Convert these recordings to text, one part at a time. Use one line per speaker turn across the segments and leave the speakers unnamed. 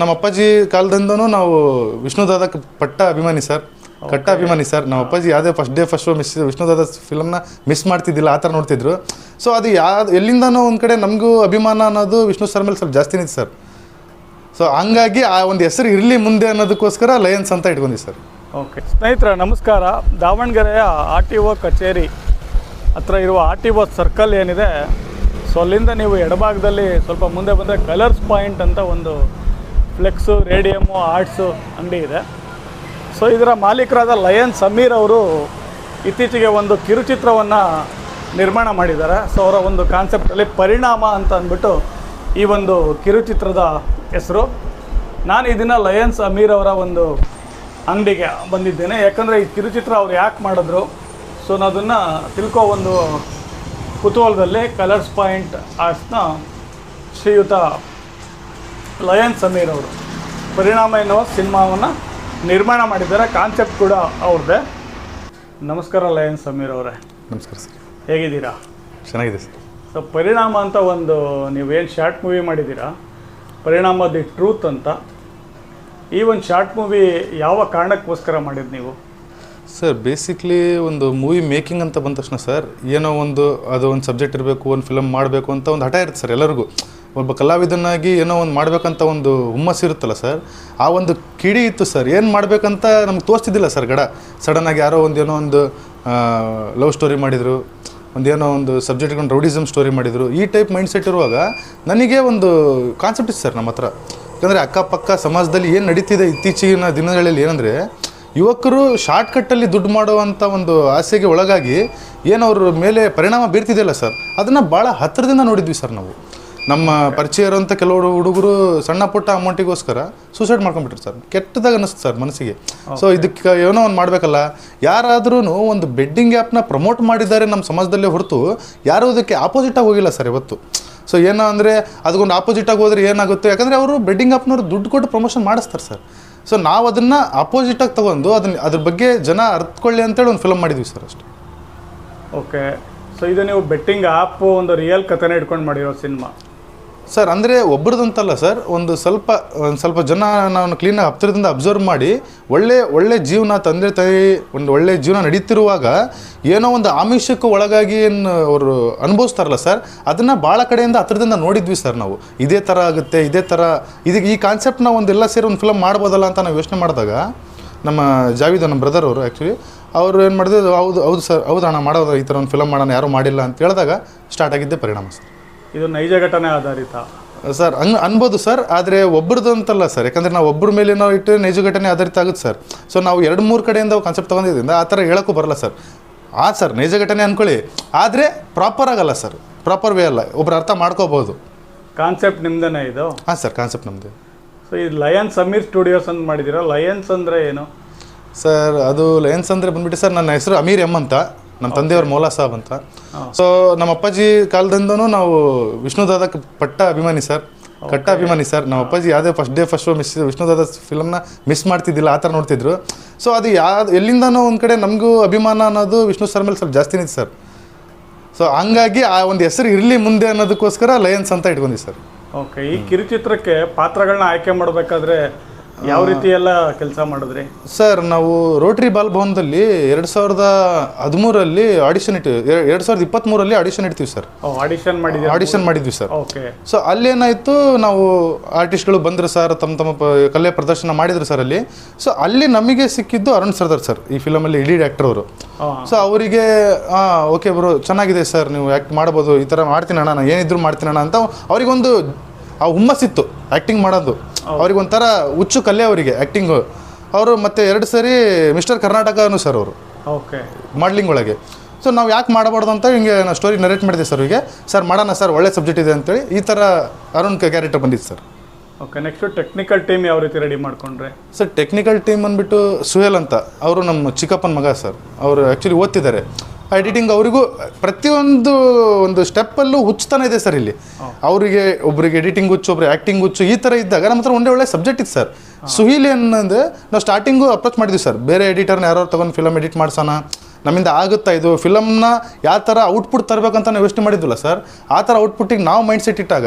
ನಮ್ಮ ಅಪ್ಪಾಜಿ ಕಾಲದಿಂದನೂ ನಾವು ವಿಷ್ಣುದಾದ ಪಟ್ಟ ಅಭಿಮಾನಿ ಸರ್. ಕಟ್ಟ ಅಭಿಮಾನಿ ಸರ್. ನಮ್ಮ ಅಪ್ಪಾಜಿ ಯಾವುದೇ first day first show miss Vishnudada ಫಿಲಮ್ನ miss ಮಾಡ್ತಿದ್ದಿಲ್ಲ ಆ ಥರ ನೋಡ್ತಿದ್ರು. ಸೊ ಅದು ಯಾವ ಎಲ್ಲಿಂದನೋ ಒಂದು ಕಡೆ ನಮಗೂ ಅಭಿಮಾನ ಅನ್ನೋದು ವಿಷ್ಣು ಸರ್ ಮೇಲೆ ಸ್ವಲ್ಪ ಜಾಸ್ತಿ ಇದೆ ಸರ್. ಸೊ ಹಂಗಾಗಿ ಆ ಒಂದು ಹೆಸರು ಇರಲಿ ಮುಂದೆ ಅನ್ನೋದಕ್ಕೋಸ್ಕರ ಲಯನ್ಸ್ ಅಂತ ಇಟ್ಕೊಂಡಿ ಸರ್.
ಓಕೆ ಸ್ನೇಹಿತರ ನಮಸ್ಕಾರ. ದಾವಣಗೆರೆಯ ಆರ್ ಟಿ ಒ ಕಚೇರಿ ಹತ್ರ ಇರುವ ಆರ್ ಟಿ ಒ ಸರ್ಕಲ್ ಏನಿದೆ ಸೊ ಅಲ್ಲಿಂದ ನೀವು ಎಡಭಾಗದಲ್ಲಿ ಸ್ವಲ್ಪ ಮುಂದೆ ಬಂದರೆ ಕಲರ್ಸ್ ಪಾಯಿಂಟ್ ಅಂತ ಒಂದು ಫ್ಲೆಕ್ಸು ರೇಡಿಯಮು ಆರ್ಟ್ಸು ಅಂಗಡಿ ಇದೆ. ಸೊ ಇದರ ಮಾಲೀಕರಾದ ಲಯನ್ ಸಮೀರ್ ಅವರು ಇತ್ತೀಚೆಗೆ ಒಂದು ಕಿರುಚಿತ್ರವನ್ನು ನಿರ್ಮಾಣ ಮಾಡಿದ್ದಾರೆ. ಸೊ ಅವರ ಒಂದು ಕಾನ್ಸೆಪ್ಟಲ್ಲಿ ಪರಿಣಾಮ ಅಂತ ಅಂದ್ಬಿಟ್ಟು ಈ ಒಂದು ಕಿರುಚಿತ್ರದ ಹೆಸರು. ನಾನು ಇದನ್ನು ಲಯನ್ಸ್ ಅಮೀರ್ ಅವರ ಒಂದು ಅಂಗಡಿಗೆ ಬಂದಿದ್ದೇನೆ. ಯಾಕಂದರೆ ಈ ಕಿರುಚಿತ್ರ ಅವ್ರು ಯಾಕೆ ಮಾಡಿದ್ರು? ಸೊ ನಾನು ಅದನ್ನು ತಿಳ್ಕೋ ಒಂದು ಕುತೂಹಲದಲ್ಲಿ ಕಲರ್ಸ್ ಪಾಯಿಂಟ್ ಆರ್ಟ್ಸ್ನ ಶ್ರೀಯುತ ಲಯನ್ ಸಮೀರ್ ಅವರು. ಪರಿಣಾಮ ಎನ್ನುವ ಸಿನಿಮಾವನ್ನು ನಿರ್ಮಾಣ ಮಾಡಿದ್ದಾರೆ. ಕಾನ್ಸೆಪ್ಟ್ ಕೂಡ ಅವ್ರದ್ದೇ ನಮಸ್ಕಾರ ಲಯನ್ ಸಮೀರ್ ಅವರೇ.
ನಮಸ್ಕಾರ ಸರ್.
ಹೇಗಿದ್ದೀರಾ?
ಚೆನ್ನಾಗಿದೆ ಸರ್.
ಸೊ ಪರಿಣಾಮ ಅಂತ ಒಂದು ನೀವೇನು ಶಾರ್ಟ್ ಮೂವಿ ಮಾಡಿದ್ದೀರಾ? ಪರಿಣಾಮ ದಿ ಟ್ರೂತ್ ಅಂತ. ಈ ಒಂದು ಶಾರ್ಟ್ ಮೂವಿ ಯಾವ ಕಾರಣಕ್ಕೋಸ್ಕರ ಮಾಡಿದ್ದು ನೀವು?
ಸರ್ ಬೇಸಿಕ್ಲಿ ಒಂದು ಮೂವಿ ಮೇಕಿಂಗ್ ಅಂತ ಬಂದ ತಕ್ಷಣ ಸರ್ ಏನೋ ಒಂದು ಅದು ಒಂದು ಸಬ್ಜೆಕ್ಟ್ ಇರಬೇಕು ಒಂದು ಫಿಲಮ್ ಮಾಡಬೇಕು ಅಂತ ಒಂದು ಹಠ ಇರುತ್ತೆ ಸರ್ ಎಲ್ಲರಿಗೂ. ಒಬ್ಬ ಕಲಾವಿದನಾಗಿ ಏನೋ ಒಂದು ಮಾಡಬೇಕಂತ ಒಂದು ಹುಮ್ಮಸ್ಸು ಇರುತ್ತಲ್ಲ ಸರ್, ಆ ಒಂದು ಕಿಡಿ ಇತ್ತು ಸರ್. ಏನು ಮಾಡಬೇಕಂತ ನಮ್ಗೆ ತೋರಿಸ್ತಿದ್ದಿಲ್ಲ ಸರ್ ಗಡ. ಸಡನ್ನಾಗಿ ಯಾರೋ ಒಂದು ಏನೋ ಒಂದು ಲವ್ ಸ್ಟೋರಿ ಮಾಡಿದರು ಒಂದೇನೋ ಒಂದು ಸಬ್ಜೆಕ್ಟ್ ಇಟ್ಕೊಂಡು ರೌಡಿಸಮ್ ಸ್ಟೋರಿ ಮಾಡಿದರು. ಈ ಟೈಪ್ ಮೈಂಡ್ ಸೆಟ್ ಇರುವಾಗ ನನಗೆ ಒಂದು ಕಾನ್ಸೆಪ್ಟ್ ಇತ್ತು ಸರ್ ನಮ್ಮ ಹತ್ರ. ಯಾಕಂದರೆ ಅಕ್ಕಪಕ್ಕ ಸಮಾಜದಲ್ಲಿ ಏನು ನಡೀತಿದೆ ಇತ್ತೀಚಿನ ದಿನಗಳಲ್ಲಿ ಏನಂದರೆ, ಯುವಕರು ಶಾರ್ಟ್ಕಟ್ಟಲ್ಲಿ ದುಡ್ಡು ಮಾಡುವಂಥ ಒಂದು ಆಸೆಗೆ ಒಳಗಾಗಿ ಏನು ಅವ್ರ ಮೇಲೆ ಪರಿಣಾಮ ಬೀರ್ತಿದೆಯಲ್ಲ ಸರ್. ಅದನ್ನು ಭಾಳ ಹತ್ತಿರದಿಂದ ನೋಡಿದ್ವಿ ಸರ್ ನಾವು. ನಮ್ಮ ಪರಿಚಯ ಇರೋಂಥ ಕೆಲವರು ಹುಡುಗರು ಸಣ್ಣ ಪುಟ್ಟ ಅಮೌಂಟಿಗೋಸ್ಕರ ಸೂಸೈಡ್ ಮಾಡ್ಕೊಂಡ್ಬಿಟ್ರು ಸರ್ ಕೆಟ್ಟದಾಗ ಅನಿಸ್ತು ಸರ್ ಮನಸ್ಸಿಗೆ. ಸೊ ಇದಕ್ಕೆ ಏನೋ ಒಂದು ಮಾಡಬೇಕಲ್ಲ. ಯಾರಾದ್ರೂ ಒಂದು ಬೆಡ್ಡಿಂಗ್ ಆ್ಯಪ್ನ ಪ್ರಮೋಟ್ ಮಾಡಿದ್ದಾರೆ ನಮ್ಮ ಸಮಾಜದಲ್ಲೇ ಹೊರತು ಯಾರೂ ಅದಕ್ಕೆ ಆಪೋಸಿಟಾಗಿ ಹೋಗಿಲ್ಲ ಸರ್ ಇವತ್ತು. ಸೊ ಏನೋ ಅಂದರೆ ಅದಕ್ಕೊಂದು ಆಪೋಸಿಟಾಗಿ ಹೋದರೆ ಏನಾಗುತ್ತೆ? ಯಾಕಂದರೆ ಅವರು ಬೆಡ್ಡಿಂಗ್ ಆ್ಯಪ್ನವ್ರು ದುಡ್ಡು ಕೊಟ್ಟು ಪ್ರಮೋಷನ್ ಮಾಡಿಸ್ತಾರೆ ಸರ್ ಸೊ ನಾವು ಅದನ್ನು ಆಪೋಸಿಟಾಗಿ ತೊಗೊಂಡು ಅದನ್ನ ಅದ್ರ ಬಗ್ಗೆ ಜನ ಅರ್ಥಕೊಳ್ಳಿ ಅಂತೇಳಿ ಒಂದು ಫಿಲಮ್ ಮಾಡಿದ್ವಿ ಸರ್ ಅಷ್ಟೇ.
ಓಕೆ ಸೊ ಇದು ನೀವು ಬೆಟ್ಟಿಂಗ್ ಆ್ಯಪ್ ಒಂದು ರಿಯಲ್ ಕಥೆನ ಇಟ್ಕೊಂಡು ಮಾಡಿರೋ ಸಿನಿಮಾ
ಸರ್, ಅಂದರೆ ಒಬ್ಬರದಂತಲ್ಲ ಸರ್, ಒಂದು ಸ್ವಲ್ಪ ಒಂದು ಸ್ವಲ್ಪ ಜನ ನಾನು ಕ್ಲೀನಾಗಿ ಹತ್ತಿರದಿಂದ ಅಬ್ಸರ್ವ್ ಮಾಡಿ, ಒಳ್ಳೆ ಒಳ್ಳೆ ಜೀವನ ತಂದೆ ತಾಯಿ, ಒಂದು ಒಳ್ಳೆ ಜೀವನ ನಡೀತಿರುವಾಗ ಏನೋ ಒಂದು ಆಮಿಷಕ್ಕೂ ಒಳಗಾಗಿ ಏನು ಅವರು ಅನುಭವಿಸ್ತಾರಲ್ಲ ಸರ್, ಅದನ್ನು ಭಾಳ ಕಡೆಯಿಂದ ಹತ್ತಿರದಿಂದ ನೋಡಿದ್ವಿ ಸರ್ ನಾವು. ಇದೇ ಥರ ಆಗುತ್ತೆ, ಇದೇ ಥರ ಇದಕ್ಕೆ ಈ ಕಾನ್ಸೆಪ್ಟ್ನ ಒಂದೆಲ್ಲ ಸೇರಿ ಒಂದು ಫಿಲಮ್ ಮಾಡ್ಬೋದಲ್ಲ ಅಂತ ನಾವು ಯೋಚನೆ ಮಾಡಿದಾಗ, ನಮ್ಮ ಜಾವಿದ್ ನಮ್ಮ ಬ್ರದರ್ ಅವರು ಆ್ಯಕ್ಚುಲಿ ಅವರು ಏನು ಮಾಡಿದ್ರು, ಹೌದು ಹೌದು ಸರ್, ಹೌದು ಅಣ್ಣ, ಮಾಡೋದು ಈ ಥರ ಒಂದು ಫಿಲಮ್ ಮಾಡೋಣ, ಯಾರೂ ಮಾಡಿಲ್ಲ ಅಂತ ಹೇಳಿದಾಗ ಸ್ಟಾರ್ಟ್ ಆಗಿದ್ದೆ ಪರಿಣಾಮ ಸರ್.
ಇದು ನೈಜ ಘಟನೆ ಆಧಾರಿತ.
ಸರ್ ಹಂಗ ಅನ್ಬೋದು ಸರ್ ಆದರೆ ಒಬ್ರದ್ದು ಅಂತಲ್ಲ ಸರ್ ಯಾಕಂದರೆ ನಾವು ಒಬ್ಬರ ಮೇಲೆ ನಾವು ಇಟ್ಟು ನೈಜ ಘಟನೆ ಆಧಾರಿತ ಆಗುತ್ತೆ ಸರ್. ಸೊ ನಾವು ಎರಡು ಮೂರು ಕಡೆಯಿಂದ ಕಾನ್ಸೆಪ್ಟ್ ತೊಗೊಂಡಿದ್ದರಿಂದ ಆ ಥರ ಹೇಳೋಕ್ಕೂ ಬರಲ್ಲ ಸರ್. ಆ ಸರ್ ನೈಜ ಘಟನೆ ಅಂದ್ಕೊಳ್ಳಿ ಆದರೆ ಪ್ರಾಪರ್ ಆಗಲ್ಲ ಸರ್ ಪ್ರಾಪರ್ ವೇ ಅಲ್ಲ ಒಬ್ರು ಅರ್ಥ ಮಾಡ್ಕೋಬೋದು.
ಕಾನ್ಸೆಪ್ಟ್ ನಿಮ್ದೇ ಇದು?
ಹಾಂ ಸರ್ ಕಾನ್ಸೆಪ್ಟ್ ನಮ್ಮದು
ಸೊ ಈ ಲಯನ್ ಸಮೀರ್ ಸ್ಟುಡಿಯೋಸ್ ಅಂತ ಮಾಡಿದ್ದೀರಾ? ಲಯನ್ಸ್ ಅಂದರೆ ಏನು?
ಸರ್ ಅದು ಲಯನ್ಸ್ ಅಂದರೆ ಬಂದ್ಬಿಟ್ಟು ಸರ್ ನನ್ನ ಹೆಸರು ಅಮೀರ್ ಎಂ ಅಂತ. ನಮ್ಮ ತಂದೆಯವ್ರ ಮೌಲಾ ಸಾಬ್ ಅಂತ. ಸೊ ನಮ್ಮ ಅಪ್ಪಾಜಿ ಕಾಲದಿಂದನೂ ನಾವು ವಿಷ್ಣುದಾದ ಪಟ್ಟ ಅಭಿಮಾನಿ ಸರ್. ಕಟ್ಟ ಅಭಿಮಾನಿ ಸರ್. ನಮ್ಮ ಅಪ್ಪಾಜಿ ಯಾವುದೇ first day first show miss Vishnudada ಫಿಲಮ್ನ miss ಮಾಡ್ತಿದ್ದಿಲ್ಲ ಆ ಥರ ನೋಡ್ತಿದ್ರು. ಸೊ ಅದು ಯಾವ್ದು ಎಲ್ಲಿಂದನೋ ಒಂದು ಕಡೆ ನಮಗೂ ಅಭಿಮಾನ ಅನ್ನೋದು ವಿಷ್ಣು ಸರ್ ಮೇಲೆ ಸ್ವಲ್ಪ ಜಾಸ್ತಿ ಇದೆ ಸರ್. ಸೊ ಹಂಗಾಗಿ ಆ ಒಂದು ಹೆಸರು ಇರಲಿ ಮುಂದೆ ಅನ್ನೋದಕ್ಕೋಸ್ಕರ ಲಯನ್ಸ್ ಅಂತ ಇಟ್ಕೊಂಡಿ ಸರ್.
ಓಕೆ ಈ ಕಿರುಚಿತ್ರಕ್ಕೆ ಪಾತ್ರಗಳನ್ನ ಆಯ್ಕೆ ಮಾಡಬೇಕಾದ್ರೆ ಯಾವ ರೀತಿ ಎಲ್ಲ ಕೆಲಸ ಮಾಡಿದ್ರಿ?
ಸರ್ ನಾವು ರೋಟ್ರಿ ಬಾಲ್ ಭವನದಲ್ಲಿ ಎರಡು ಸಾವಿರದ ಹದಿಮೂರಲ್ಲಿ ಆಡಿಷನ್ ಇಟ್ಟು ಎರಡು ಸಾವಿರದ ಇಪ್ಪತ್ತ್ಮೂರಲ್ಲಿ ಆಡಿಷನ್ ಇಡ್ತೀವಿ ಸರ್.
ಆಡಿಷನ್ ಮಾಡಿದ್ವಿ
ಆಡಿಷನ್ ಮಾಡಿದ್ವಿ ಸರ್.
ಓಕೆ.
ಸೊ ಅಲ್ಲೇನಾಯಿತು ನಾವು ಆರ್ಟಿಸ್ಟ್ಗಳು ಬಂದರು ಸರ್ ತಮ್ಮ ತಮ್ಮ ಪ- ಕಲೆ ಪ್ರದರ್ಶನ ಮಾಡಿದ್ರು ಸರ್ ಅಲ್ಲಿ. ಸೊ ಅಲ್ಲಿ ನಮಗೆ ಸಿಕ್ಕಿದ್ದು ಅರುಣ್ ಸರ್ದಾರ್ ಸರ್ ಈ ಫಿಲಮಲ್ಲಿ ಇಡೀ ಆ್ಯಕ್ಟರ್ ಅವರು. ಸೊ ಅವರಿಗೆ ಓಕೆ ಬ್ರೋ ಚೆನ್ನಾಗಿದೆ ಸರ್ ನೀವು ಆ್ಯಕ್ಟ್ ಮಾಡ್ಬೋದು ಈ ಥರ ಮಾಡ್ತೀನಿ ಅಣ್ಣ ನಾನು ಏನಿದ್ರು ಮಾಡ್ತೀನಿ ಅಣ್ಣ ಅಂತ ಅವರಿಗೊಂದು ಆ ಹುಮ್ಮಸ್ಸಿತ್ತು ಆ್ಯಕ್ಟಿಂಗ್ ಮಾಡೋದು. ಅವ್ರಿಗೆ ಒಂಥರ ಹುಚ್ಚು ಕಲೆ ಅವರಿಗೆ ಆ್ಯಕ್ಟಿಂಗು ಅವರು ಮತ್ತೆ ಎರಡು ಸರಿ ಮಿಸ್ಟರ್ ಕರ್ನಾಟಕನು ಸರ್ ಅವರು.
ಓಕೆ.
ಮಾಡ್ಲಿಂಗ್ ಒಳಗೆ. ಸೊ ನಾವು ಯಾಕೆ ಮಾಡಬಾರ್ದು ಅಂತ ಹಿಂಗೆ ನಾನು ಸ್ಟೋರಿ ನರೇಟ್ ಮಾಡಿದೆ ಸರ್ ಅವರಿಗೆ. ಸರ್ ಮಾಡೋಣ ಸರ್ ಒಳ್ಳೆ ಸಬ್ಜೆಕ್ಟ್ ಇದೆ ಅಂತೇಳಿ ಈ ಥರ ಅರುಣ್ ಕ್ಯಾರೆಕ್ಟರ್ ಬಂದಿತ್ತು sir.
Okay next technical team ಯಾವ ರೀತಿ ರೆಡಿ ಮಾಡ್ಕೊಂಡ್ರೆ?
ಸರ್ ಟೆಕ್ನಿಕಲ್ ಟೀಮ್ ಅಂದ್ಬಿಟ್ಟು ಸುಹೇಲ್ ಅಂತ. ಅವರು ನಮ್ಮ ಚಿಕ್ಕಪ್ಪನ ಮಗ ಸರ್ ಅವರು ಆ್ಯಕ್ಚುಲಿ ಓದ್ತಿದ್ದಾರೆ. ಎಡಿಟಿಂಗ್ ಅವರಿಗೂ ಪ್ರತಿಯೊಂದು ಒಂದು ಸ್ಟೆಪ್ಪಲ್ಲೂ ಹುಚ್ಚುತ್ತಾನೆ ಇದೆ ಸರ್ ಇಲ್ಲಿ. ಅವರಿಗೆ ಒಬ್ರಿಗೆ ಎಡಿಟಿಂಗ್ ಹುಚ್ಚು ಒಬ್ರು ಆ್ಯಕ್ಟಿಂಗ್ ಹುಚ್ಚು ಈ ಥರ ಇದ್ದಾಗ ನಮ್ಮ ಹತ್ರ ಒಂದೇ ಒಳ್ಳೆ ಸಬ್ಜೆಕ್ಟ್ ಇತ್ತು ಸರ್ ಸುಹೀಲ್ ಏನಂದರೆ ನಾವು ಸ್ಟಾರ್ಟಿಂಗು ಅಪ್ರೋಚ್ ಮಾಡಿದ್ವಿ ಸರ್ ಬೇರೆ ಎಡಿಟರ್ನ ಯಾರು ತೊಗೊಂಡು ಫಿಲಮ್ ಎಡಿಟ್ ಮಾಡ್ಸೋಣ. ನಮ್ಮಿಂದ ಆಗುತ್ತಾ ಇದು? ಫಿಲಮ್ನ ಯಾವ ಥರ ಔಟ್ಪುಟ್ ತರಬೇಕಂತ ನಾವು ಯೋಚನೆ ಮಾಡಿದ್ವಲ್ಲ ಸರ್ ಆ ಥರ ಔಟ್ಪುಟ್ಟಿಗೆ ನಾವು ಮೈಂಡ್ ಸೆಟ್ ಇಟ್ಟಾಗ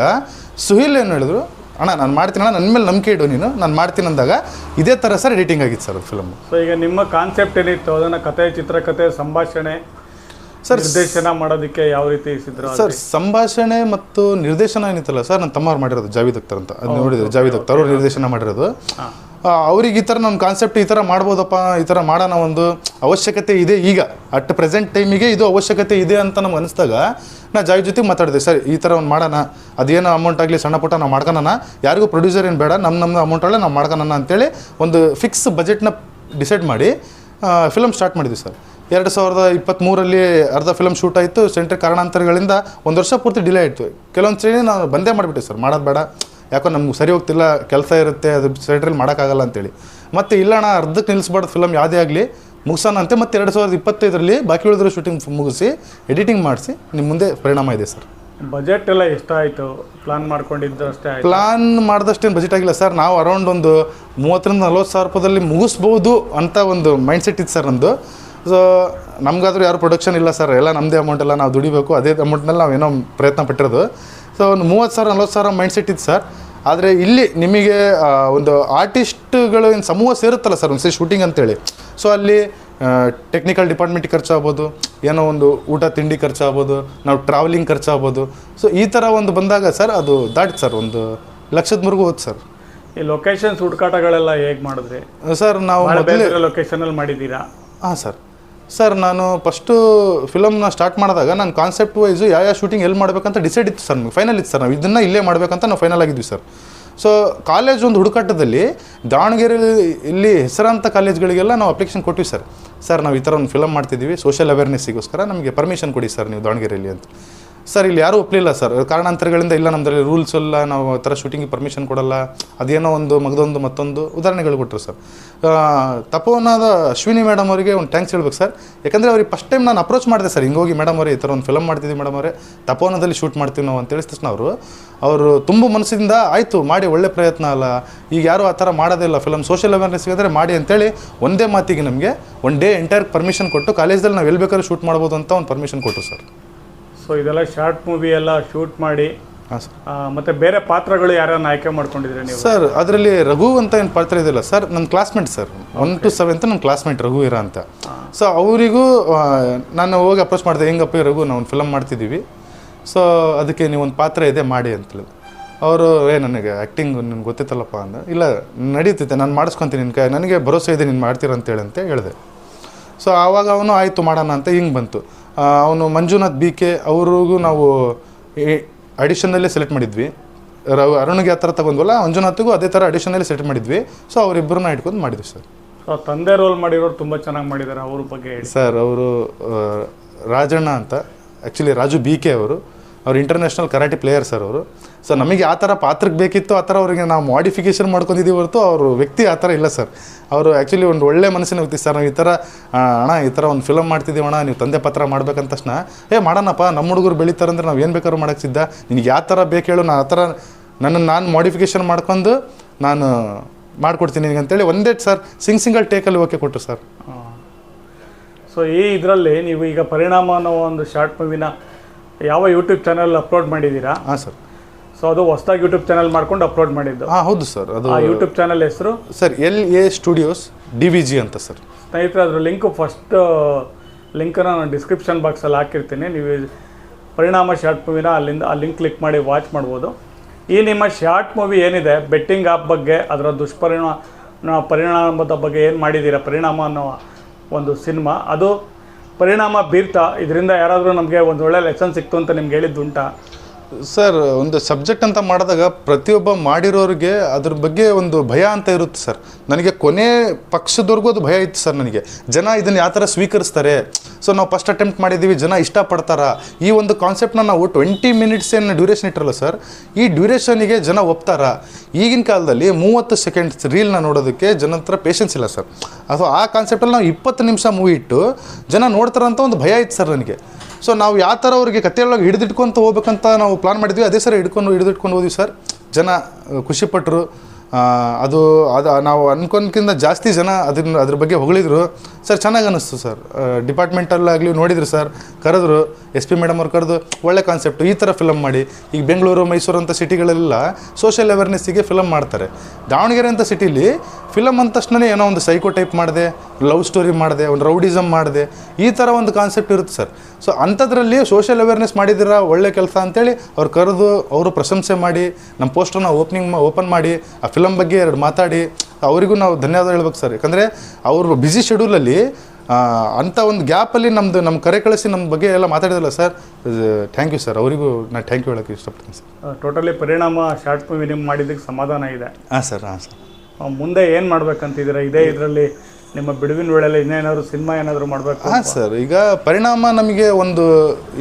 ಸುಹೀಲ್ ಏನು ಹೇಳಿದ್ರು ಅಣ್ಣ ನಾನು ಮಾಡ್ತೀನಿ ಅಣ್ಣ ನನ್ನ ಮೇಲೆ ನಂಬಿಕೆ ಇಡು ನೀನು. ನಾನು ಮಾಡ್ತೀನಿ ಅಂದಾಗ ಇದೇ ಥರ ಸರ್ ಎಡಿಟಿಂಗ್ ಆಗಿತ್ತು ಸರ್ ಫಿಲಮ್
ಸೊ ಈಗ ನಿಮ್ಮ ಕಾನ್ಸೆಪ್ಟ್ ಏನಿತ್ತು? ಅದನ್ನು ಕತೆ ಚಿತ್ರಕಥೆ ಸಂಭಾಷಣೆ
ಸರ್
ನಿರ್ದೇಶನ ಮಾಡೋದಕ್ಕೆ ಯಾವ ರೀತಿ
ಸರ್ ಸಂಭಾಷಣೆ ಮತ್ತು ನಿರ್ದೇಶನ ಏನಿತ್ತಲ್ಲ ಸರ್ ನನ್ನ ತಮ್ಮವ್ರು ಮಾಡಿರೋದು ಜಾವಿದ್ ಅಕ್ತರ್ ಅಂತ. ಅದು ನೋಡಿದ್ರೆ ಜಾವಿದ್ ಅಕ್ತರ್ ಅವರು ನಿರ್ದೇಶನ ಮಾಡಿರೋದು. ಅವ್ರಿಗೆ ಈ ಥರ ನಮ್ಮ ಕಾನ್ಸೆಪ್ಟ್ ಈ ಥರ ಮಾಡ್ಬೋದಪ್ಪ, ಈ ಥರ ಮಾಡೋಣ ಒಂದು ಅವಶ್ಯಕತೆ ಇದೆ ಈಗ. ಅಟ್ ಪ್ರೆಸೆಂಟ್ ಟೈಮಿಗೆ ಇದು ಅವಶ್ಯಕತೆ ಇದೆ ಅಂತ ನಮ್ಗೆ ಅನಿಸ್ದಾಗ ನಾ ಜಾಯ್ ಜೊತೆಗೆ ಮಾತಾಡಿದೆ, ಸರ್, ಈ ಥರ ಒಂದು ಮಾಡೋಣ. ಅದೇನೋ ಅಮೌಂಟ್ ಆಗಲಿ ಸಣ್ಣ ಪುಟ್ಟ ನಾವು ಮಾಡ್ಕೊಳೋಣ ಯಾರಿಗೂ ಪ್ರೊಡ್ಯೂಸರ್ ಏನು ಬೇಡ ನಮ್ಮ ನಮ್ಮ ಅಮೌಂಟಲ್ಲೇ ನಾವು ಮಾಡ್ಕೊಳೋಣ ಅಂತೇಳಿ ಒಂದು ಫಿಕ್ಸ್ ಬಜೆಟ್ನ ಡಿಸೈಡ್ ಮಾಡಿ ಫಿಲಮ್ ಸ್ಟಾರ್ಟ್ ಮಾಡಿದ್ವಿ ಸರ್. ಎರಡು ಸಾವಿರದ ಇಪ್ಪತ್ತ್ಮೂರಲ್ಲಿ ಅರ್ಧ ಫಿಲಮ್ ಶೂಟ್ ಆಯಿತು. ಸೆಂಟ್ರ್ ಕಾರಣಾಂತರಗಳಿಂದ ಒಂದು ವರ್ಷ ಪೂರ್ತಿ ಡಿಲೇ ಆಯಿತು. ಕೆಲವೊಂದು ಸರಿ ನಾನು ಬಂದೇ ಮಾಡಿಬಿಟ್ಟೆ ಸರ್. ಮಾಡೋದು ಬೇಡ. ಯಾಕೋ ನಮ್ಗೆ ಸರಿ ಹೋಗ್ತಿಲ್ಲ ಕೆಲಸ ಇರುತ್ತೆ ಅದು ಸೆಂಟ್ರಲ್ಲಿ ಮಾಡೋಕ್ಕಾಗಲ್ಲ ಅಂತೇಳಿ. ಮತ್ತೆ ಇಲ್ಲಣ್ಣ ಅರ್ಧಕ್ಕೆ ನಿಲ್ಲಿಸ್ಬಾರ್ದು ಫಿಲಮ್ ಯಾವುದೇ ಆಗಲಿ ಮುಗಿಸೋಣ ಅಂತೆ ಮತ್ತೆ ಎರಡು ಸಾವಿರದ ಇಪ್ಪತ್ತೈದರಲ್ಲಿ ಬಾಕಿ ಉಳಿದಿರೋ ಶೂಟಿಂಗ್ ಮುಗಿಸಿ ಎಡಿಟಿಂಗ್ ಮಾಡಿಸಿ ನಿಮ್ಮ ಮುಂದೆ ಪರಿಣಾಮ ಇದೆ ಸರ್.
ಬಜೆಟ್ ಎಲ್ಲ ಎಷ್ಟಾಯಿತು ಪ್ಲಾನ್ ಮಾಡ್ಕೊಂಡಿದ್ದು ಅಷ್ಟೇ ಆಯ್ತು?
ಪ್ಲಾನ್ ಮಾಡಿದಷ್ಟೇನು ಬಜೆಟ್ ಆಗಿಲ್ಲ ಸರ್. ನಾವು ಅರೌಂಡ್ ಒಂದು ಮೂವತ್ತರಿಂದ ನಲ್ವತ್ತು ಸಾವಿರ ರೂಪಾಯಿದಲ್ಲಿ ಮುಗಿಸ್ಬೋದು ಅಂತ ಒಂದು ಮೈಂಡ್ ಸೆಟ್ ಇತ್ತು ಸರ್ ನಮ್ಮದು ಸೊ ನಮಗಾದ್ರೂ ಯಾರು ಪ್ರೊಡಕ್ಷನ್ ಇಲ್ಲ ಸರ್. ಎಲ್ಲ ನಮ್ಮದೇ ಅಮೌಂಟ್ ಎಲ್ಲ ನಾವು ದುಡಿಬೇಕು. ಅದೇ ಅಮೌಂಟ್ನಲ್ಲಿ ನಾವು ಏನೋ ಪ್ರಯತ್ನ ಪಟ್ಟಿರೋದು. ಸೊ ಒಂದು ಮೂವತ್ತು ಸಾವಿರ ನಲ್ವತ್ತು ಸಾವಿರ ಮೈಂಡ್ ಸೆಟ್ ಇತ್ತು ಸರ್ ಆದರೆ ಇಲ್ಲಿ ನಿಮಗೆ ಒಂದು ಆರ್ಟಿಸ್ಟ್ಗಳು ಏನು ಸಮೂಹ ಸೇರುತ್ತಲ್ಲ ಸರ್ ಒಂದು ಸರಿ ಶೂಟಿಂಗ್ ಅಂತೇಳಿ. ಸೊ ಅಲ್ಲಿ ಟೆಕ್ನಿಕಲ್ ಡಿಪಾರ್ಟ್ಮೆಂಟ್ ಖರ್ಚಾಗ್ಬೋದು ಏನೋ ಒಂದು ಊಟ ತಿಂಡಿ ಖರ್ಚಾಗ್ಬೋದು ನಾವು ಟ್ರಾವೆಲಿಂಗ್ ಖರ್ಚಾಗ್ಬೋದು. ಸೊ ಈ ಥರ ಒಂದು ಬಂದಾಗ ಸರ್ ಅದು ದಾಟಿತು ಸರ್ ಒಂದು ಲಕ್ಷದವರೆಗೂ ಹೋದ್ ಸರ್
ಈ ಲೊಕೇಶನ್ಸ್ ಹುಡುಕಾಟಗಳೆಲ್ಲ ಹೇಗೆ ಮಾಡಿದ್ರಿ?
ಸರ್ ನಾವು
ಲೊಕೇಶನಲ್ಲಿ ಮಾಡಿದ್ದೀರಾ?
ಹಾಂ ಸರ್ ಸರ್, ನಾನು ಫಸ್ಟು ಫಿಲಮ್ನ ಸ್ಟಾರ್ಟ್ ಮಾಡಿದಾಗ ನಾನು ಕಾನ್ಸೆಪ್ಟ್ ವೈಸು ಯಾವ ಯಾವ ಶೂಟಿಂಗ್ ಎಲ್ಲಿ ಮಾಡಬೇಕಂತ ಡಿಸೈಡ್ ಇತ್ತು ಸರ್ ನಮಗೆ. ಫೈನಲ್ ಇತ್ತು ಸರ್ ನಾವು. ಇದನ್ನು ಇಲ್ಲೇ ಮಾಡಬೇಕಂತ ನಾವು ಫೈನಲ್ ಆಗಿದ್ವಿ ಸರ್. ಸೊ ಕಾಲೇಜ್ ಒಂದು ಹುಡುಕಾಟದಲ್ಲಿ ದಾವಣಗೆರೆ ಇಲ್ಲಿ ಹೆಸರಾಂತ ಕಾಲೇಜ್ಗಳಿಗೆಲ್ಲ ನಾವು ಅಪ್ಲಿಕೇಶನ್ ಕೊಟ್ವಿ ಸರ್. ಸರ್, ನಾವು ಈ ಥರ ಒಂದು ಫಿಲಮ್ ಮಾಡ್ತಿದ್ದೀವಿ. ಸೋಷಿಯಲ್ ಅವೇರ್ನೆಸ್ಸಿಗೋಸ್ಕರ ನಮಗೆ ಪರ್ಮಿಷನ್ ಕೊಡಿ ಸರ್ ನೀವು ದಾವಣಗೆರೆಯಲ್ಲಿ ಅಂತ. ಸರ್, ಇಲ್ಲಿ ಯಾರೂ ಒಪ್ಪಲಿಲ್ಲ ಸರ್. ಕಾರಣಾಂತರಗಳಿಂದ ಇಲ್ಲ ನಮ್ಮದ್ರಲ್ಲಿ ರೂಲ್ಸ್ ಎಲ್ಲ ನಾವು ಆ ಥರ ಶೂಟಿಂಗಿಗೆ ಪರ್ಮಿಷನ್ ಕೊಡಲ್ಲ. ಅದೇನೋ ಒಂದು ಮಗದೊಂದು, ಮತ್ತೊಂದು ಉದಾಹರಣೆಗಳು ಕೊಟ್ಟರು ಸರ್. ತಪೋನಾದ ಅಶ್ವಿನಿ ಮೇಡಮ್ ಅವರಿಗೆ ಒಂದು ಟ್ಯಾಂಕ್ಸ್ ಹೇಳ್ಬೇಕು ಸರ್. ಯಾಕಂದರೆ ಅವ್ರಿಗೆ ಫಸ್ಟ್ ಟೈಮ್ ನಾನು ಅಪ್ರೋಚ್ ಮಾಡಿದೆ ಸರ್. ಹಿಂಗೋಗಿ ಮೇಡಮ್ ಅವರೇ ಈ ಥರ ಒಂದು ಫಿಲಮ್ ಮಾಡ್ತಿದ್ದೀವಿ ಮೇಡಮ್ ಅವರೇ. ತಪೋನದಲ್ಲಿ ಶೂಟ್ ಮಾಡ್ತೀವಿ ನಾವು ಅಂತ ತಕ್ಷಣ ಅವರು ಅವರು ತುಂಬ ಮನಸ್ಸಿಂದ ಆಯಿತು, ಮಾಡಿ ಒಳ್ಳೆ ಪ್ರಯತ್ನ ಅಲ್ಲ. ಈಗ ಯಾರು ಆ ಥರ ಮಾಡೋದೇ ಇಲ್ಲ. ಫಿಲಮ್ ಸೋಷಿಯಲ್ ಅವೇರ್ನೆಸ್ ಅಂದರೆ ಮಾಡಿ ಅಂತೇಳಿ ಒಂದೇ ಮಾತಿಗೆ ನಮಗೆ ಒನ್ ಡೇ ಎಂಟೈರ್ ಪರ್ಮಿಷನ್ ಕೊಟ್ಟು ಕಾಲೇಜಲ್ಲಿ ನಾವು ಎಲ್ಲಿ ಬೇಕಾದ್ರೂ ಶೂಟ್ ಮಾಡ್ಬೋದು ಅಂತ ಒಂದು ಪರ್ಮಿಷನ್ ಕೊಟ್ಟರು ಸರ್.
ಸೊ ಇದೆಲ್ಲ ಶಾರ್ಟ್ ಮೂವಿ ಎಲ್ಲ ಶೂಟ್ ಮಾಡಿ
ಹಾಂ ಸರ್
ಆ, ಮತ್ತೆ ಬೇರೆ ಪಾತ್ರಗಳು ಯಾರನ್ನ ಆಯ್ಕೆ ಮಾಡ್ಕೊಂಡಿದ್ರಿ ನೀವು?
ಸರ್ ಅದರಲ್ಲಿ ರಘು ಅಂತ ಏನು ಪಾತ್ರ ಇದೆಯಲ್ಲ ಸರ್ ನನ್ನ classmate sir one to seventh ನನ್ನ ಕ್ಲಾಸ್ಮೇಟ್ ರಘು ಇರ ಅಂತ. ಸೊ ಅವರಿಗೂ ನಾನು ಹೋಗಿ ಅಪ್ರೋಚ್ ಮಾಡಿದೆ ಹೆಂಗಪ್ಪ ಈ ರಘು ನಾವು ಒಂದು ಫಿಲಮ್ ಮಾಡ್ತಿದ್ದೀವಿ. ಸೊ ಅದಕ್ಕೆ ನೀವು ಒಂದು ಪಾತ್ರ ಇದೆ ಮಾಡಿ ಅಂತ ಹೇಳಿದ್ರು. ಅವರು ಏ ನನಗೆ ಆ್ಯಕ್ಟಿಂಗ್ ನಿನ್ಗೆ ಗೊತ್ತಿತ್ತಲ್ಲಪ್ಪ ಅಂದ. ಇಲ್ಲ ನಡೀತೈತೆ ನಾನು ಮಾಡಿಸ್ಕೊತೀನಿ ನಿನ್ನ ಕೈ ನನಗೆ ಭರೋಸೆ ಇದೆ ನೀನು ಮಾಡ್ತೀರ ಅಂತೇಳಿ ಅಂತ ಹೇಳಿದೆ. ಸೊ ಆವಾಗ ಅವನು ಆಯಿತು ಮಾಡೋಣ ಅಂತ ಹಿಂಗೆ ಬಂತು. ಅವನು ಮಂಜುನಾಥ್ ಬಿ ಕೆ ಅವ್ರಿಗೂ ನಾವು ಅಡಿಷನಲ್ಲೇ ಸೆಲೆಕ್ಟ್ ಮಾಡಿದ್ವಿ. ರವ್ ಅರುಣ್ಗೆ ಆ ಥರ ತಗೊಂಡ್ವಲ್ಲ ಮಂಜುನಾಥ್ಗೂ ಅದೇ ಥರ ಅಡಿಷನಲ್ಲಿ ಸೆಲೆಕ್ಟ್ ಮಾಡಿದ್ವಿ. ಸೊ ಅವರಿಬ್ಬರನ್ನ ಇಟ್ಕೊಂಡು ಮಾಡಿದ್ವಿ ಸರ್.
ಸೊ ತಂದೆ ರೋಲ್ ಮಾಡಿರೋರು ತುಂಬ ಚೆನ್ನಾಗಿ ಮಾಡಿದ್ದಾರೆ ಅವ್ರ ಬಗ್ಗೆ ಹೇಳಿ.
ಸರ್ ಅವರು ರಾಜಣ್ಣ ಅಂತ ಆ್ಯಕ್ಚುಲಿ ರಾಜು ಬಿ ಕೆ ಅವರು ಅವ್ರು ಇಂಟರ್ನ್ಯಾಷನಲ್ ಕರಾಟಿ ಪ್ಲೇಯರ್ ಸರ್ ಅವರು. ಸೊ ನಮಗೆ ಆ ಥರ ಪಾತ್ರಕ್ಕೆ ಬೇಕಿತ್ತು ಆ ಥರ ಅವರಿಗೆ ನಾವು ಮಾಡಿಫಿಕೇಶನ್ ಮಾಡ್ಕೊಂಡಿದ್ದೀವಿ ಹೊರತು ಅವರು ವ್ಯಕ್ತಿ ಆ ಥರ ಇಲ್ಲ ಸರ್ ಅವರು ಆ್ಯಕ್ಚುಲಿ ಒಂದು ಒಳ್ಳೆ ಮನಸ್ಸಿನ ವ್ಯಕ್ತಿ ಸರ್ ನಾವು ಈ ಥರ ಅಣ್ಣ ಈ ಥರ ಒಂದು ಫಿಲಮ್ ಮಾಡ್ತಿದ್ದೀವಿ ಅಣ್ಣ ನೀವು ತಂದೆ ಪತ್ರ ಮಾಡ್ಬೇಕಂತ ತಕ್ಷಣ ಏ ಮಾಡೋಣಪ್ಪ ನಮ್ಮ ಹುಡುಗರು ಬೆಳೀತಾರಂದ್ರೆ ನಾವು ಏನು ಬೇಕಾದ್ರೂ ಮಾಡೋಕ್ಕೆ ಸಿದ್ಧ. ನಿನಗೆ ಯಾವ ಥರ ಬೇಕು ಹೇಳು ನಾನು ಆ ಥರ ನನ್ನನ್ನು ನಾನು ಮಾಡಿಫಿಕೇಶನ್ ಮಾಡ್ಕೊಂಡು ನಾನು ಮಾಡ್ಕೊಡ್ತೀನಿ ನಿನಗೆ ಅಂತೇಳಿ ಒಂದೇ ಸರ್ ಸಿಂಗ್ ಸಿಂಗಲ್ ಟೇಕಲ್ಲಿ ಓಕೆ ಕೊಟ್ಟರು ಸರ್
ಸೊ ಈ ಇದರಲ್ಲಿ ನೀವು ಈಗ ಪರಿಣಾಮ ಅನ್ನೋ ಒಂದು ಶಾರ್ಟ್ ಮೂವಿನ ಯಾವ ಯೂಟ್ಯೂಬ್ ಚಾನಲ್ ಅಪ್ಲೋಡ್ ಮಾಡಿದ್ದೀರಾ?
ಹಾಂ ಸರ್
ಸೊ ಅದು ಹೊಸದಾಗಿ ಯೂಟ್ಯೂಬ್ ಚಾನಲ್ ಮಾಡ್ಕೊಂಡು ಅಪ್ಲೋಡ್ ಮಾಡಿದ್ದು.
ಹಾಂ ಹೌದು ಸರ್ ಅದು
ಆ ಯೂಟ್ಯೂಬ್ ಚಾನಲ್ ಹೆಸರು?
Sir L A studios D V G ಅಂತ ಸರ್
ಸ್ನೇಹಿತರೆ ಅದ್ರ ಲಿಂಕ್ ಫಸ್ಟ್ ಲಿಂಕನ್ನು ನಾನು ಡಿಸ್ಕ್ರಿಪ್ಷನ್ ಬಾಕ್ಸಲ್ಲಿ ಹಾಕಿರ್ತೀನಿ. ನೀವು ಪರಿಣಾಮ ಶಾರ್ಟ್ ಮೂವಿನ ಅಲ್ಲಿಂದ ಆ ಲಿಂಕ್ ಕ್ಲಿಕ್ ಮಾಡಿ ವಾಚ್ ಮಾಡ್ಬೋದು. ಈ ನಿಮ್ಮ ಶಾರ್ಟ್ ಮೂವಿ ಏನಿದೆ ಬೆಟ್ಟಿಂಗ್ ಆ್ಯಪ್ ಬಗ್ಗೆ ಅದರ ದುಷ್ಪರಿಣಾಮ ಪರಿಣಾಮದ ಬಗ್ಗೆ ಏನು ಮಾಡಿದ್ದೀರಾ ಪರಿಣಾಮ ಅನ್ನೋ ಒಂದು ಸಿನಿಮಾ ಅದು ಪರಿಣಾಮ ಬೀರ್ತಾ ಇದರಿಂದ ಯಾರಾದರೂ ನಮಗೆ ಒಂದು ಒಳ್ಳೆ ಲೆಸನ್ ಸಿಕ್ತು ಅಂತ ನಿಮ್ಗೆ ಹೇಳಿದ್ದುಂಟಾ?
ಸರ್, ಒಂದು ಸಬ್ಜೆಕ್ಟ್ ಅಂತ ಮಾಡಿದಾಗ ಪ್ರತಿಯೊಬ್ಬ ಮಾಡಿರೋರಿಗೆ ಅದ್ರ ಬಗ್ಗೆ ಒಂದು ಭಯ ಅಂತ ಇರುತ್ತೆ ಸರ್. ನನಗೆ ಕೊನೆ ಪಕ್ಷದವರೆಗೂ ಅದು ಭಯ ಇತ್ತು ಸರ್ ನನಗೆ. ಜನ ಇದನ್ನು ಯಾವ ಥರ ಸ್ವೀಕರಿಸ್ತಾರೆ? ಸೊ ನಾವು ಫಸ್ಟ್ ಅಟೆಂಪ್ಟ್ ಮಾಡಿದ್ದೀವಿ. ಜನ ಇಷ್ಟಪಡ್ತಾರ. ಈ ಒಂದು ಕಾನ್ಸೆಪ್ಟ್ನ ನಾವು ಟ್ವೆಂಟಿ ಮಿನಿಟ್ಸ್ ಏನು ಡ್ಯೂರೇಷನ್ ಇಟ್ಟಿರಲ್ಲ ಸರ್ ಈ ಡ್ಯೂರೇಷನಿಗೆ ಜನ ಒಪ್ತಾರ. ಈಗಿನ ಕಾಲದಲ್ಲಿ ಮೂವತ್ತು ಸೆಕೆಂಡ್ಸ್ ರೀಲ್ನ ನೋಡೋದಕ್ಕೆ ಜನ ಹತ್ರ ಪೇಷನ್ಸ್ ಇಲ್ಲ ಸರ್ ಅದು ಆ ಕಾನ್ಸೆಪ್ಟಲ್ಲಿ ನಾವು ಇಪ್ಪತ್ತು ನಿಮಿಷ ಮೂವಿ ಇಟ್ಟು ಜನ ನೋಡ್ತಾರಂತ ಒಂದು ಭಯ ಇತ್ತು ಸರ್ ನನಗೆ. ಸೊ ನಾವು ಯಾವ ಥರ ಅವ್ರಿಗೆ ಕಥೆಯೊಳಗೆ ಹಿಡಿದಿಟ್ಕೊಂತ ಹೋಗ್ಬೇಕಂತ ನಾವು ಪ್ಲಾನ್ ಮಾಡಿದ್ವಿ, ಅದೇ ಸರ್ ಹಿಡ್ಕೊಂಡು, ಹಿಡಿದಿಟ್ಕೊಂಡು ಹೋದ್ವಿ ಸರ್ ಜನ ಖುಷಿಪಟ್ಟರು ಅದು ಅದು, ನಾವು ಅನ್ಕೊಂಡ್ಕಿಂತ ಜಾಸ್ತಿ ಜನ ಅದನ್ನ ಅದ್ರ ಬಗ್ಗೆ ಹೊಗಳಿದ್ರು. ಸರ್, ಚೆನ್ನಾಗಿ ಅನ್ನಿಸ್ತು ಸರ್. ಡಿಪಾರ್ಟ್ಮೆಂಟಲ್ಲಾಗಲಿ ನೋಡಿದ್ರು ಸರ್, ಕರೆದ್ರು, ಎಸ್ ಪಿ ಮೇಡಮ್ ಅವ್ರು ಕರೆದು, ಒಳ್ಳೆ ಕಾನ್ಸೆಪ್ಟು ಈ ಥರ ಫಿಲಮ್ ಮಾಡಿ. ಈಗ ಬೆಂಗಳೂರು, ಮೈಸೂರು ಅಂತ ಸಿಟಿಗಳೆಲ್ಲ ಸೋಷಿಯಲ್ ಅವೇರ್ನೆಸ್ಸಿಗೆ ಫಿಲಮ್ ಮಾಡ್ತಾರೆ. ದಾವಣಗೆರೆ ಅಂತ ಸಿಟಿಲಿ ಫಿಲಮ್ ಅಂದ ತಕ್ಷಣ ಏನೋ ಒಂದು ಸೈಕೋ ಟೈಪ್ ಮಾಡಿದೆ ಲವ್ ಸ್ಟೋರಿ ಮಾಡಿದೆ, ಒಂದು ರೌಡಿಸಮ್ ಮಾಡಿದೆ, ಈ ಥರ ಒಂದು ಕಾನ್ಸೆಪ್ಟ್ ಇರುತ್ತೆ ಸರ್. ಸೊ ಅಂಥದ್ರಲ್ಲಿ ಸೋಷಿಯಲ್ ಅವೇರ್ನೆಸ್ ಮಾಡಿದ್ದೀರಾ, ಒಳ್ಳೆ ಕೆಲಸ ಅಂತೇಳಿ ಅವ್ರು ಕರೆದು, ಅವರು ಪ್ರಶಂಸೆ ಮಾಡಿ ನಮ್ಮ ಪೋಸ್ಟರ್ನ ಓಪನಿಂಗ್ ಓಪನ್ ಮಾಡಿ, ಆ ಫಿಲಮ್ ಬಗ್ಗೆ ಎರಡು ಮಾತಾಡಿ ಅವರಿಗೂ ನಾವು ಧನ್ಯವಾದ ಹೇಳ್ಬೇಕು ಸರ್. ಯಾಕಂದರೆ ಅವರು ಬ್ಯುಸಿ ಶೆಡ್ಯೂಲಲ್ಲಿ ಅಂಥ ಒಂದು ಗ್ಯಾಪಲ್ಲಿ ನಮ್ಮದು ನಮ್ಮ ಕರೆ ಕಳಿಸಿ ನಮ್ಮ ಬಗ್ಗೆ ಎಲ್ಲ ಮಾತಾಡಿದಲ್ಲ ಸರ್ ಥ್ಯಾಂಕ್ ಯು ಸರ್ ಅವರಿಗೂ ನಾನು ಥ್ಯಾಂಕ್ ಯು ಹೇಳೋಕ್ಕೆ ಇಷ್ಟಪಡ್ತೀನಿ sir.
Totally Parinama short movie ನಿಮ್ಮ ಮಾಡಿದ್ದಕ್ಕೆ ಸಮಾಧಾನ ಇದೆ.
ಹಾಂ ಸರ್ ಹಾಂ ಸರ್.
ಮುಂದೆ ಏನು ಮಾಡ್ಬೇಕಂತಿದ್ದೀರಾ? ಇದೇ ಇದರಲ್ಲಿ ನಿಮ್ಮ ಬಿಡುವಿನ ವೇಳೆಯಲ್ಲಿ ಇನ್ನೇನಾದ್ರು ಸಿನಿಮಾ ಏನಾದರೂ ಮಾಡಬೇಕು
ಹಾಂ ಸರ್ ಈಗ ಪರಿಣಾಮ ನಮಗೆ ಒಂದು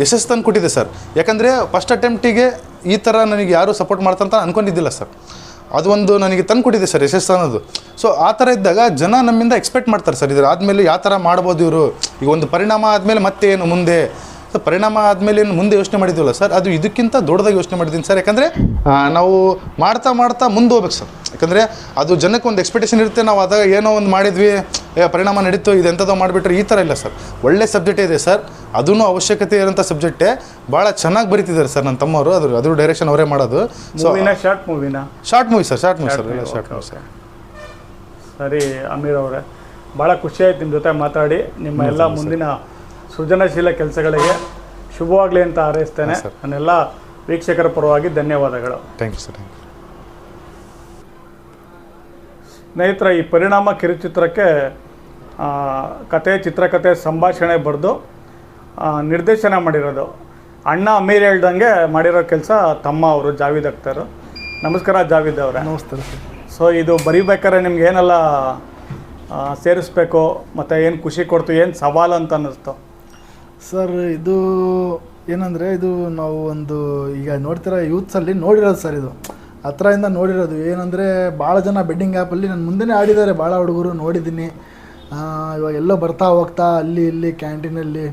ಯಶಸ್ಸು ತಂದು ಕೊಟ್ಟಿದೆ ಸರ್. ಯಾಕಂದರೆ ಫಸ್ಟ್ ಅಟೆಂಪ್ಟಿಗೆ ಈ ಥರ ನನಗೆ ಯಾರು ಸಪೋರ್ಟ್ ಮಾಡ್ತಂತ ಅನ್ಕೊಂಡಿದ್ದಿಲ್ಲ ಸರ್. ಅದು ಒಂದು ನನಗೆ ತಂದು ಕೊಟ್ಟಿದೆ ಸರ್, ಯಶಸ್ಸು ಅನ್ನೋದು. ಸೊ ಆ ಥರ ಇದ್ದಾಗ ಜನ ನಮ್ಮಿಂದ ಎಕ್ಸ್ಪೆಕ್ಟ್ ಮಾಡ್ತಾರೆ ಸರ್, ಇದ್ರ ಆದಮೇಲೆ ಯಾವ ಥರ ಮಾಡ್ಬೋದು ಇವರು? ಈಗ ಒಂದು ಪರಿಣಾಮ ಆದಮೇಲೆ ಮತ್ತೆ ಏನು ಮುಂದೆ? ಸೊ ಪರಿಣಾಮ ಆದಮೇಲೆ ಏನು ಮುಂದೆ ಯೋಚನೆ ಮಾಡಿದ್ದೀವಲ್ಲ ಸರ್ ಅದು ಇದಕ್ಕಿಂತ ದೊಡ್ಡದಾಗಿ ಯೋಚನೆ ಮಾಡಿದ್ದೀನಿ ಸರ್. ಯಾಕಂದರೆ ನಾವು ಮಾಡ್ತಾ ಮಾಡ್ತಾ ಮುಂದೆ ಹೋಗ್ಬೇಕು ಸರ್. ಯಾಕಂದರೆ ಅದು ಜನಕ್ಕೆ ಒಂದು ಎಕ್ಸ್ಪೆಕ್ಟೇಷನ್ ಇರುತ್ತೆ ನಾವು ಅದಾಗ ಏನೋ ಒಂದು ಮಾಡಿದ್ವಿ ಪರಿಣಾಮ ನಡೀತು ಇದು ಎಂಥದೋ ಮಾಡಿಬಿಟ್ರೆ ಈ ಥರ ಇಲ್ಲ ಸರ್. ಒಳ್ಳೆ ಸಬ್ಜೆಕ್ಟ್ ಇದೆ ಸರ್. ಅದೂ ಅವಶ್ಯಕತೆ ಇರೋಂಥ ಸಬ್ಜೆಕ್ಟೇ. ಭಾಳ ಚೆನ್ನಾಗಿ ಬರೀತಿದ್ದಾರೆ ಸರ್ ನನ್ನ ತಮ್ಮವರು. ಅದ್ರ ಅದ್ರ ಡೈರೆಕ್ಷನ್ ಅವರೇ ಮಾಡೋದು. So
short ಮೂವಿನ
short movie sir short movie sir short movie sir
ಸರಿ ಅಮೀರ್ ಅವರೇ. ಭಾಳ ಖುಷಿ ಆಯ್ತು ನಿಮ್ಮ ಜೊತೆ ಮಾತಾಡಿ. ನಿಮ್ಮ ಎಲ್ಲ ಮುಂದಿನ ಸೃಜನಶೀಲ ಕೆಲಸಗಳಿಗೆ ಶುಭವಾಗಲಿ ಅಂತ ಹಾರೈಸ್ತೇನೆ.
ಅನ್ನೆಲ್ಲ
ನನ್ನೆಲ್ಲ ವೀಕ್ಷಕರ ಪರವಾಗಿ ಧನ್ಯವಾದಗಳು.
Thank you sir thank you
ಸ್ನೇಹಿತರ ಈ ಪರಿಣಾಮ ಕಿರುಚಿತ್ರಕ್ಕೆ ಕತೆ ಚಿತ್ರಕಥೆ ಸಂಭಾಷಣೆ ಬರೆದು ನಿರ್ದೇಶನ ಮಾಡಿರೋದು. ಅಣ್ಣ ಅಮೀರ್ ಹೇಳ್ದಂಗೆ ಮಾಡಿರೋ ಕೆಲಸ ತಮ್ಮ ಅವರು ಜಾವೀದ್ ಅಕ್ತರು ನಮಸ್ಕಾರ ಜಾವೀದ್ ಅವರೇ.
ನಮಸ್ಕಾರ ಸರ್
ಸೊ ಇದು ಬರೀಬೇಕಾದ್ರೆ ನಿಮ್ಗೆ ಏನೆಲ್ಲ ಸೇರಿಸ್ಬೇಕು ಮತ್ತು ಏನು ಖುಷಿ ಕೊಡ್ತು ಏನು ಸವಾಲು ಅಂತ ಅನ್ನಿಸ್ತು.
ಸರ್ ಇದು ಏನಂದರೆ ಇದು ನಾವು ಒಂದು ಈಗ ನೋಡ್ತಿರೋ ಯೂತ್ಸಲ್ಲಿ ನೋಡಿರೋದು ಸರ್ ಇದು. ಹತ್ರದಿಂದ ನೋಡಿರೋದು. ಏನಂದರೆ ಭಾಳ ಜನ ಬೆಡ್ಡಿಂಗ್ ಆ್ಯಪಲ್ಲಿ ನಾನು ಮುಂದೆನೇ ಆಡಿದ್ದಾರೆ. ಭಾಳ ಹುಡುಗರು ನೋಡಿದ್ದೀನಿ. ಇವಾಗ ಎಲ್ಲೋ ಬರ್ತಾ ಹೋಗ್ತಾ ಅಲ್ಲಿ ಇಲ್ಲಿ ಕ್ಯಾಂಟೀನಲ್ಲಿ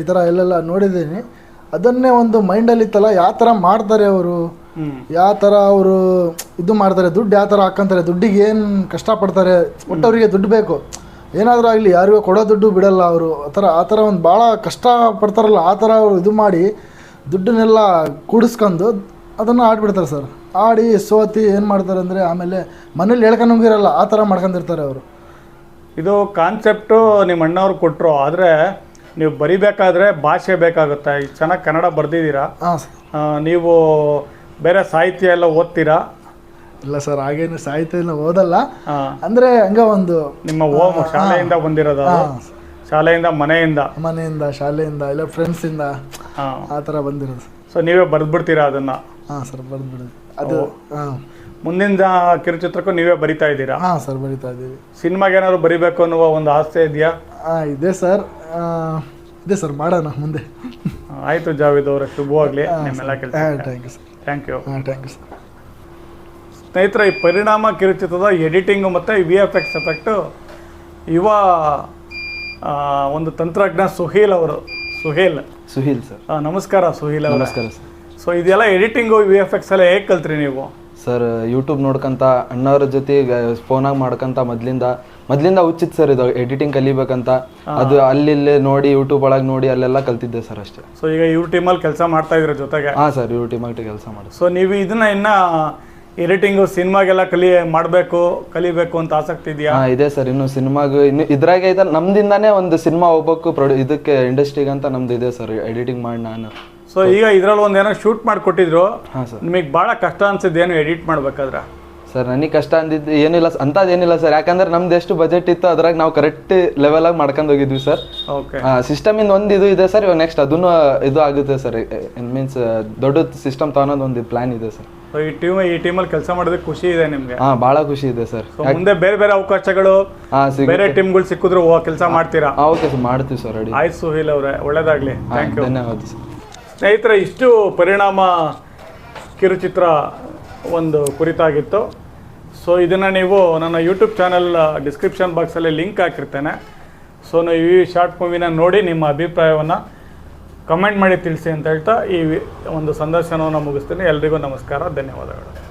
ಈ ಥರ ಎಲ್ಲೆಲ್ಲ ನೋಡಿದ್ದೀನಿ. ಅದನ್ನೇ ಒಂದು ಮೈಂಡಲ್ಲಿ ಇತ್ತಲ್ಲ ಯಾವ ಥರ ಮಾಡ್ತಾರೆ ಅವರು? ಯಾವ ಥರ ಅವರು ಇದು ಮಾಡ್ತಾರೆ? ದುಡ್ಡು ಯಾವ ಥರ ಹಾಕ್ಕಂತಾರೆ ದುಡ್ಡಿಗೆ ಏನು ಕಷ್ಟಪಡ್ತಾರೆ? ಒಟ್ಟು ಅವರಿಗೆ ದುಡ್ಡು ಬೇಕು. ಏನಾದರೂ ಆಗಲಿ ಯಾರಿಗೂ ಕೊಡೋ ದುಡ್ಡು ಬಿಡಲ್ಲ ಅವರು. ಆ ಥರ ಆ ಥರ ಒಂದು ಭಾಳ ಕಷ್ಟ ಪಡ್ತಾರಲ್ಲ ಆ ಥರ ಅವರು ಇದು ಮಾಡಿ ದುಡ್ಡನ್ನೆಲ್ಲ ಕೂಡಿಸ್ಕೊಂಡು ಅದನ್ನು ಆಡ್ಬಿಡ್ತಾರೆ ಸರ್. ಆಡಿ ಸೋತಿ ಏನು ಮಾಡ್ತಾರೆ ಅಂದರೆ ಆಮೇಲೆ ಮನೇಲಿ ಹೇಳ್ಕೊಂಡೋಗಿರಲ್ಲ ಆ ಥರ ಮಾಡ್ಕೊಂಡಿರ್ತಾರೆ ಅವರು.
ಇದು ಕಾನ್ಸೆಪ್ಟು ನಿಮ್ಮ ಅಣ್ಣವ್ರು ಕೊಟ್ಟರು ಆದರೆ ನೀವು ಬರಿಬೇಕಾದ್ರೆ ಭಾಷೆ ಬೇಕಾಗುತ್ತೆ. ಈಗ ಚೆನ್ನಾಗಿ ಕನ್ನಡ ಬರೆದಿದ್ದೀರಾ?
ಹಾಂ ಸರ್.
ನೀವು ಬೇರೆ ಸಾಹಿತ್ಯ ಎಲ್ಲ ಓದ್ತೀರಾ?
ಇಲ್ಲ ಸರ್ ಹಾಗೇನು ಸಾಹಿತ್ಯ ಓದಲ್ಲ. ಅಂದ್ರೆ ಹಂಗ ಒಂದು
ನಿಮ್ಮ ಓಮ್ ಶಾಲೆಯಿಂದ ಬಂದಿರೋದು ಶಾಲೆಯಿಂದ ಮನೆಯಿಂದ?
ಮನೆಯಿಂದ ಶಾಲೆಯಿಂದ ಇಲ್ಲ ಫ್ರೆಂಡ್ಸ್
ಇಂದ
ಆ ಥರ ಬಂದಿರೋದು.
ಸೊ ನೀವೇ ಬರ್ದ್ಬಿಡ್ತೀರಾ ಅದನ್ನ?
ಹಾ ಸರ್ ಬರ್ದ್ಬಿಡೋದು. ಅದು ಹಾಂ.
ಮುಂದಿನ ಕಿರುಚಿತ್ರಕ್ಕೂ ನೀವೇ ಬರಿತಾ ಇದ್ದೀರಾ?
ಹಾ ಸರ್ ಬರಿತಾ ಇದ್ದೀವಿ.
ಸಿನಿಮಾಗೆ ಏನಾದ್ರು ಬರಿಬೇಕು ಅನ್ನುವ ಒಂದು ಆಸೆ ಇದೆಯಾ?
ಹಾ ಇದೆ ಸರ್. ಇದೆ ಸರ್ ಮಾಡೋಣ ಮುಂದೆ.
ಆಯ್ತು ಜಾವೇದ್ ಅವರ ಶುಭವಾಗಲಿ. ನಿಮ್ಮೆಲ್ಲ ಕೆಲಸ
thank you sir
thank you
ಹಾಂ ಥ್ಯಾಂಕ್ ಯು ಸರ್
ಸ್ನೇಹಿತರೆ ಈ ಪರಿಣಾಮ ಕಿರುಚಿತ್ರದ ಎಡಿಟಿಂಗು ಮತ್ತು ವಿ ಎಫ್ ಎಕ್ಸ್ ಎಫೆಕ್ಟು ಯುವ ಒಂದು ತಂತ್ರಜ್ಞ ಸುಹೀಲ್ ಅವರು. ಸುಹೇಲ್.
ಸುಹೀಲ್ ಸರ್.
ಹಾಂ ನಮಸ್ಕಾರ ಸುಹೀಲ್ ಅವರ.
ನಮಸ್ಕಾರ ಸರ್.
ಸೊ ಇದೆಲ್ಲ ಎಡಿಟಿಂಗು ವಿ ಎಫ್ ಎಕ್ಸ್ ಎಲ್ಲ ಹೇಗೆ ಕಲ್ತ್ರಿ ನೀವು?
ಸರ್ ಯೂಟ್ಯೂಬ್ ನೋಡ್ಕಂತ ಅಣ್ಣವ್ರ ಜೊತೆ ಫೋನಾಗಿ ಮಾಡ್ಕೊಂತ ಮೊದ್ಲಿಂದ ಮೊದ್ಲಿಂದ ಹುಚ್ಚಿತ್ತು ಸರ್ ಇದು ಎಡಿಟಿಂಗ್ ಕಲಿಬೇಕಂತ. ಅದು ಅಲ್ಲಿ ನೋಡಿ ಯೂಟ್ಯೂಬ್ ಒಳಗೆ ನೋಡಿ ಅಲ್ಲೆಲ್ಲ ಕಲ್ತಿದ್ದೆ ಸರ್ ಅಷ್ಟೇ.
ಸೊ ಈಗ ಯೂಟ್ಯೂಬ್ ಟೀಮಲ್ಲಿ ಕೆಲಸ ಮಾಡ್ತಾ ಇದ್ರ ಜೊತೆಗೆ?
ಹಾಂ ಸರ್ ಯೂಟ್ಯೂಬ್ ಅಲ್ಲಿ ಕೆಲಸ ಮಾಡಿ
ಸೊ ನೀವು ಇದನ್ನ ಇನ್ನ ಎಡಿಟಿಂಗು ಸಿನಿಮಾಗೆಲ್ಲ ಕಲಿ ಮಾಡಬೇಕು ಕಲಿಬೇಕು ಅಂತ ಆಸಕ್ತಿ ಇದೆಯಾ?
ಹಾ ಇದೆ ಸರ್. ಇನ್ನು ಸಿನಿಮಾಗ ಇನ್ನು ಇದ್ರಾಗೆ ಇದೆ ನಮ್ದಿಂದಾನೇ ಒಂದು ಸಿನಿಮಾ ಹೋಗ್ಬೇಕು ಪ್ರೊಡ್ಯೂ ಇದಕ್ಕೆ ಇಂಡಸ್ಟ್ರಿಗೆ ಅಂತ ನಮ್ದು ಇದೆ ಸರ್ ಎಡಿಟಿಂಗ್ ಮಾಡಿ ನಾನು.
ಸೊ ಈಗ ಇದ್ರಲ್ಲಿ ಒಂದು ಏನೋ ಶೂಟ್ ಮಾಡಿಕೊಟ್ಟಿದ್ರು
ಹಾಂ ಸರ್.
ನಿಮಗೆ ಭಾಳ ಕಷ್ಟ ಅನ್ಸಿದ್ದು ಏನು ಎಡಿಟ್ ಮಾಡ್ಬೇಕಾದ್ರೆ?
ಸರ್ ನನಗೆ ಕಷ್ಟ ಅಂದಿದ್ದು ಏನಿಲ್ಲ ಅಂಥದ್ದು ಏನಿಲ್ಲ ಸರ್. ಯಾಕಂದ್ರೆ ನಮ್ದು ಎಷ್ಟು ಬಜೆಟ್ ಇತ್ತು ಅದ್ರಾಗ ನಾವು ಕರೆಕ್ಟ್ ಲೆವೆಲಾಗಿ ಮಾಡ್ಕೊಂಡು ಹೋಗಿದ್ವಿ ಸರ್.
ಓಕೆ
ಸಿಸ್ಟಮ್ ಇಂದ ಒಂದು ಇದು ಇದೆ ಸರ್. ಇವಾಗ ನೆಕ್ಸ್ಟ್ ಅದನ್ನು ಇದು ಆಗುತ್ತೆ ಸರ್. ಮೀನ್ಸ್ ದೊಡ್ಡ ಸಿಸ್ಟಮ್ ತಗೊಳೋದು ಒಂದು ಪ್ಲಾನ್ ಇದೆ ಸರ್.
ಸೊ ಈ ಟೀಮ್ ಈ ಟೀಮಲ್ಲಿ ಕೆಲಸ ಮಾಡೋದಕ್ಕೆ ಖುಷಿ ಇದೆ ನಿಮಗೆ.
ಹಾ ಬಹಳ ಖುಷಿ ಇದೆ ಸರ್.
ಸೊ ಮುಂದೆ ಬೇರೆ ಬೇರೆ ಅವಕಾಶಗಳು
ಹಾ
ಬೇರೆ ಟೀಮ್ಗಳು ಸಿಕ್ಕಿದ್ರು ಕೆಲಸ ಮಾಡ್ತೀರಾ?
ಓಕೆ ಸರ್ ಮಾಡ್ತೀವಿ ಸರ್ ರೆಡಿ
ಆಯ್ತು ಸುಹೀಲ್ ಅವರೇ ಒಳ್ಳೇದಾಗ್ಲಿ. ಥ್ಯಾಂಕ್ ಯು
ಧನ್ಯವಾದ ಸರ್.
ಸ್ನೇಹಿತರೆ ಇಷ್ಟು ಪರಿಣಾಮ ಕಿರುಚಿತ್ರ ಒಂದು ಕುರಿತಾಗಿತ್ತು. ಸೊ ಇದನ್ನು ನೀವು ನನ್ನ ಯೂಟ್ಯೂಬ್ ಚಾನಲ್ ಡಿಸ್ಕ್ರಿಪ್ಷನ್ ಬಾಕ್ಸಲ್ಲಿ ಲಿಂಕ್ ಹಾಕಿರ್ತೇನೆ. ಸೊ ನೀವು ಈ ಶಾರ್ಟ್ ಮೂವಿನ ನೋಡಿ ನಿಮ್ಮ ಅಭಿಪ್ರಾಯವನ್ನು ಕಮೆಂಟ್ ಮಾಡಿ ತಿಳಿಸಿ ಅಂತ ಹೇಳ್ತಾ ಈ ಒಂದು ಸಂದರ್ಶನವನ್ನು ಮುಗಿಸ್ತೀನಿ. ಎಲ್ರಿಗೂ ನಮಸ್ಕಾರ. ಧನ್ಯವಾದಗಳು.